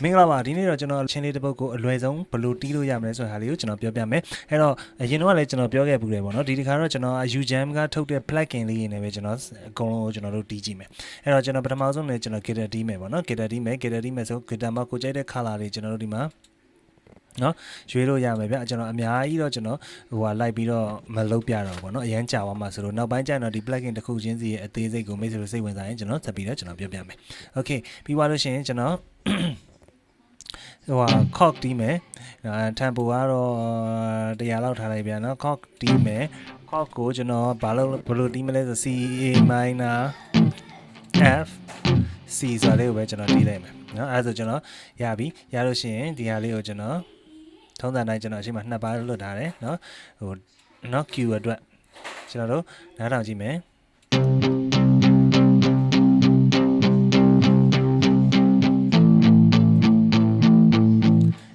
မင်္ဂလာပါဒီနေ့တော့ကျွန်တော်ချင်းလေးတစ်ပုတ်ကိုအလွယ်ဆုံးဘယ်လိုတီးလို့ရမလဲဆိုတဲ့ဟာလေးကိုကျွန်တော်ပြောပြမယ်အဲ့တော့အရင်တော့ကလည်းကျွန်တော်ပြောခဲ့ပူတယ်ပေါ့နော်ဒီတစ်ခါတော့ကျွန်တော် UJAM ကထုတ်တဲ့ plugin လေးတွေနဲ့ပဲကျွန်တော်အကုန်လုံးကိုကျွန်တော်တို့တီးကြည့်မယ်အဲ့တော့ကျွန်တော်ပထမဆုံးねကျွန်တော် guitar တီးမယ်ပေါ့နော် guitar တီးမယ် guitar တီးမယ်ဆို guitar မှာကိုကြိုက်တဲ့ color တွေကျွန်တော်တို့ဒီမှာနော်ရွေးလို့ရမယ်ဗျကျွန်တော်အများကြီးတော့ကျွန်တော်ဟိုဟာလိုက်ပြီးတော့မလုပ်ပြတော့ဘူးပေါ့နော်အရန်ကြာသွားမှာဆိုတော့နောက်ပိုင်းကျရင်တော့ဒီ plugin တစ်ခုချင်းစီရဲ့အသေးစိတ်ကိုမိတ်ဆွေတို့စိတ်ဝင်စားရင်ကျွန်တော်ဆက်ပြီးတော့ကျွန်တော်ပြောပြမယ် okay ပြီးသွားလို့ရှိရင်ကျွန်တော် ဟိုဟာ cock တီးမယ်အဲ tempo ကတော့100လောက်ထားလိုက်ပြန်နော် cock တီးမယ် cock ကိုကျွန်တော်ဘာလို့ဘယ်လိုတီးမလဲဆို C A minor F C ဆိုတဲ့ကိုပဲကျွန်တော်တီးလိုက်မယ်နော်အဲဒါဆိုကျွန်တော်ရပြီရလို့ရှိရင်ဒီဟာလေးကိုကျွန်တော်ထုံးစံတိုင်းကျွန်တော်အရှိမနှစ်ပါးလွတ်ထားတယ်နော်ဟိုနော် Q အတွက်ကျွန်တော်တို့နားထောင်ကြည့်မယ်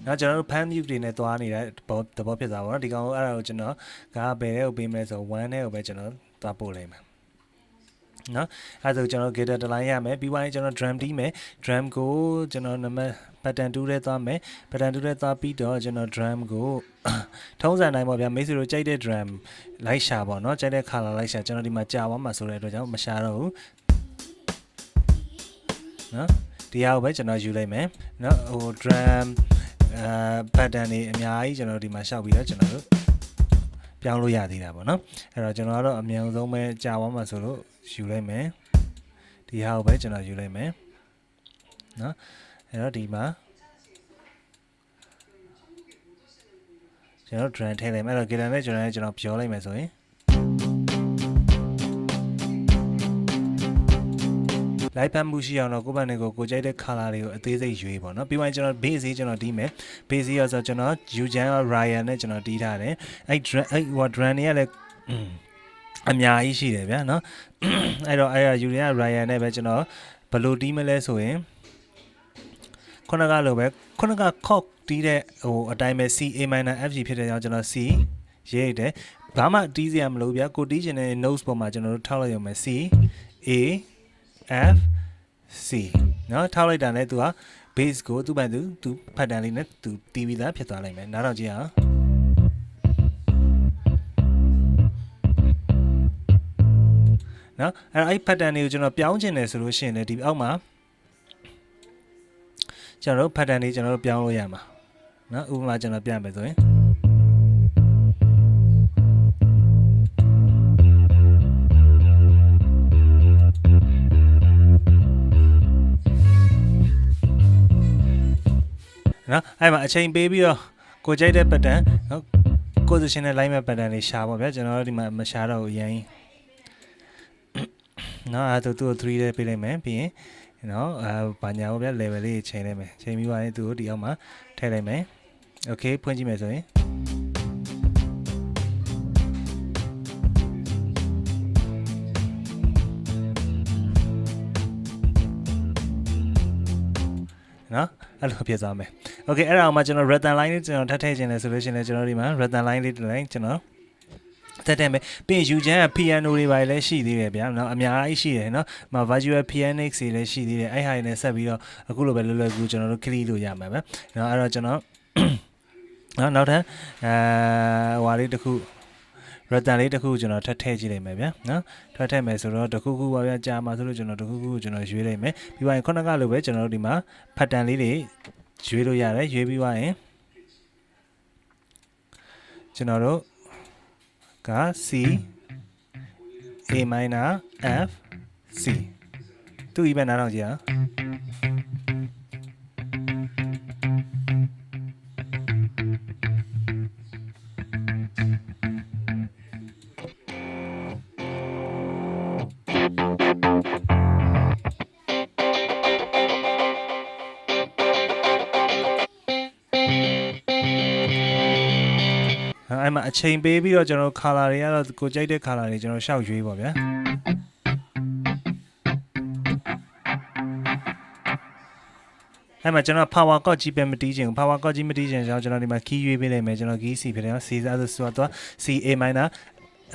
နော်ကျွန်တော်တို့ pan mute တွေနဲ့သွားနေတဲ့သဘောသဘောဖြစ်သွားပါတော့ဒီကောင်ကိုအဲ့ဒါကိုကျွန်တော်ကဘယ်တဲ့ကိုပေးမလဲဆို1နဲ့ကိုပဲကျွန်တော်သွားပို့လိုက်မယ်နော်အဲ့ဒါဆိုကျွန်တော် guitar တစ်လိုင်းရမယ်ပြီးသွားရင်ကျွန်တော် drum တီးမယ် drum ကိုကျွန်တော်နံပါတ် pattern 2ထဲသွားမယ် pattern 2ထဲသွားပြီးတော့ကျွန်တော် drum ကိုထုံးစံတိုင်းပေါ့ဗျာမိတ်ဆွေတို့ကြိုက်တဲ့ drum လိုက်ရှာပေါ့နော်ကြိုက်တဲ့ color လိုက်ရှာကျွန်တော်ဒီမှာကြာသွားမှာဆိုတဲ့အတွက်ကြောင့်မရှာတော့ဘူးနော်ဒီဟာကိုပဲကျွန်တော်ယူလိုက်မယ်နော်ဟို drum အဲ pattern တွေအများကြီးကျွန်တော်ဒီမှာရှောက်ပြီးတော့ကျွန်တော်တို့ပြောင်းလို့ရသေးတာပေါ့နော်အဲ့တော့ကျွန်တော်ကတော့အမြန်ဆုံးပဲကြာသွားမှာဆိုလို့ယူလိုက်မယ်ဒီဟာကိုပဲကျွန်တော်ယူလိုက်မယ်နော်အဲ့တော့ဒီမှာကျွန်တော် drum ထည့်လိုက်မယ်အဲ့တော့ guitar နဲ့ကျွန်တော်လည်းကျွန်တော်ပြောလိုက်မယ်ဆိုရင် လိုက်ဖတ်မှုရှိအောင်တော့ကိုယ့်ဘက်နဲ့ကိုယ်ကိုကြိုက်တဲ့ color တွေကိုအသေးစိတ်ရွေးပေါ့နော်ပြီးမှကျွန်တော် base ကျွန်တော်တီးမယ် base ရဆိုကျွန်တော် Ujan Ryan နဲ့ကျွန်တော်တီးထားတယ်အဲ့ drum အဲ့ဟို drum တွေကလည်းအများကြီးရှိတယ်ဗျာနော်အဲ့တော့အဲ့ရ Ujan Ryan နဲ့ပဲကျွန်တော်ဘယ်လိုတီးမလဲဆိုရင်ခုနကလိုပဲခုနက cock တီးတဲ့ဟိုအတိုင်းပဲ C A minor F G ဖြစ်တဲ့ကြောင့်ကျွန်တော် C ရေးတယ်ဘာမှတီးစရာမလိုဗျာကိုတီးချင်တဲ့ notes ပေါ်မှာကျွန်တော်တို့ထောက်လိုက်ရမယ် C A F C เนาะထောက်လိုက်တာနဲ့ तू က base ကိုသူ့ဘက်သူသူဖတ်တန်လေးနဲ့ तू တီးပြီးသားဖြစ်သွားလိုက်မယ်နားတော့ကြည့်အောင်เนาะအဲ့တော့အဲ့ဖတ်တန်လေးကိုကျွန်တော်ပြောင်းချင်တယ်ဆိုလို့ရှိရင်လည်းဒီအောက်မှာကျွန်တော်တို့ဖတ်တန်လေးကျွန်တော်တို့ပြောင်းလို့ရမှာเนาะဥပမာကျွန်တော်ပြမယ်ဆိုရင် နော်အဲ့မှာအချိန်ပေးပြီးတော့ကိုကြိုက်တဲ့ pattern နော်ကို position နဲ့ line မဲ့ pattern လေးရှာပါဗျာကျွန်တော်တို့ဒီမှာမရှာတော့ဘူးရရင်နော်အဲ့ဒါသူ့ကို3လေးပေးလိုက်မယ်ပြီးရင်နော်အာဘာညာပေါ့ဗျာ level လေးချိန်လိုက်မယ်ချိန်ပြီးသွားရင်သူ့ကိုဒီအောက်မှာထည့်လိုက်မယ် okay ဖွင့်ကြည့်မယ်ဆိုရင်နော်အဲ့လိုဖြစ်သွားမယ် Okay အဲ့ဒါအောင်မှကျွန်တော် rattan line လေးကျွန်တော်ထပ်ထည့်ခြင်းလဲဆိုလို့ရှိရင်လည်းကျွန်တော်ဒီမှာ rattan line လေးတစ်လိုက်ကျွန်တော်တက်တယ်မယ်ပြီးရင် Ujan က piano တွေပါလည်းရှိသေးတယ်ဗျာเนาะအများကြီးရှိတယ်เนาะမ virtual pianix တွေလည်းရှိသေးတယ်အဲ့ဟာတွေနဲ့ဆက်ပြီးတော့အခုလိုပဲလွယ်လွယ်ကူကျွန်တော်တို့ click လို့ရမှာပဲเนาะအဲ့တော့ကျွန်တော်နော်နောက်ထပ်အဲဟွာလေးတစ်ခု rattan လေးတစ်ခုကျွန်တော်ထပ်ထည့်ကြည့်လိုက်မယ်ဗျာနော်ထပ်ထည့်မယ်ဆိုတော့တစ်ခုခုပါဗျာကြာမှာဆိုလို့ကျွန်တော်တစ်ခုခုကျွန်တော်ရွေးလိုက်မယ်ပြီးသွားရင်ခုနကလိုပဲကျွန်တော်တို့ဒီမှာ pattern လေးတွေ ရွေးလို့ရတယ်ရွေးပြီးသွားရင်ကျွန်တော်တို့က C A minor F C သူ့ event နားထောင်ကြည့်အောင် အဲ့မှာအချိန်ပေးပြီးတော့ကျွန်တော် color တွေကတော့ကိုကြိုက်တဲ့ color တွေကျွန်တော်ရှောက်ရွေးပါဗျာအဲ့မှာကျွန်တော် power chord ကြီးပဲမတီးချင်ဘူး power chord ကြီးမတီးချင်ကြောင်းကျွန်တော်ဒီမှာ key ရွေးပေးလိုက်မယ်ကျွန်တော် key C ဖြစ်တယ်နော် C စားဆိုဆိုတော့ C A minor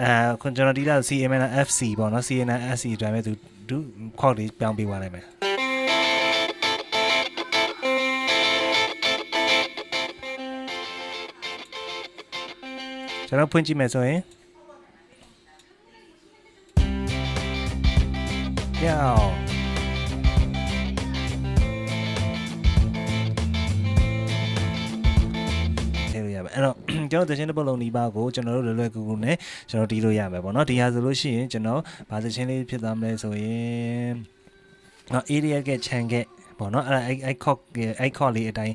အဲခွန်ကျွန်တော်တီးတာ C A minor F C ပေါ့နော် C A minor F C အတွက်ပဲသူသူ chord လေးပြောင်းပေးသွားလိုက်မယ် ကျွန်တော်ဖွင့်ကြည့်မယ်ဆိုရင်ယောက်ထည့်လို့ရပါအဲ့တော့ကျွန်တော်သချင်းတစ်ပုတ်လုံးဒီပါကိုကျွန်တော်တို့လွယ်လွယ်ကူကူနဲ့ကျွန်တော်တီးလို့ရမယ်ပေါ့နော်ဒီဟာဆိုလို့ရှိရင်ကျွန်တော်ဘာသချင်းလေးဖြစ်သွားမလဲဆိုရင်နော် area ကချန်ကပေါ့နော်အဲ့ဒါအဲ့အဲ့ cock အဲ့ cock လေးအတိုင်း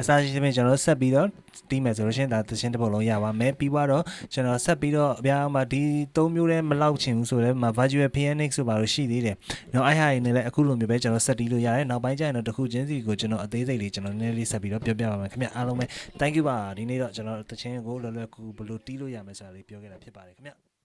အစားရှိသဖြင့်ကျွန်တော်ဆက်ပြီးတော့တီးမယ်ဆိုလို့ရှိရင်ဒါသချင်းတစ်ပုတ်လုံးရပါမယ်ပြီးတော့ကျွန်တော်ဆက်ပြီးတော့အပြားမှာဒီ၃မျိုးတည်းမလောက်ချင်ဘူးဆိုတော့မှာ virtual phoenix ဆိုပါလို့ရှိသေးတယ်။နော်အဲ့ဟာတွေနဲ့လည်းအခုလိုမျိုးပဲကျွန်တော်ဆက်တီးလို့ရတယ်။နောက်ပိုင်းကျရင်တော့တစ်ခုချင်းစီကိုကျွန်တော်အသေးစိတ်လေးကျွန်တော်နည်းနည်းလေးဆက်ပြီးတော့ပြောပြပါမယ်ခင်ဗျအားလုံးပဲ thank you ပါဒီနေ့တော့ကျွန်တော်သချင်းကိုလောလောကူဘယ်လိုတီးလို့ရမယ်ဆိုတာလေးပြောခဲ့တာဖြစ်ပါတယ်ခင်ဗျ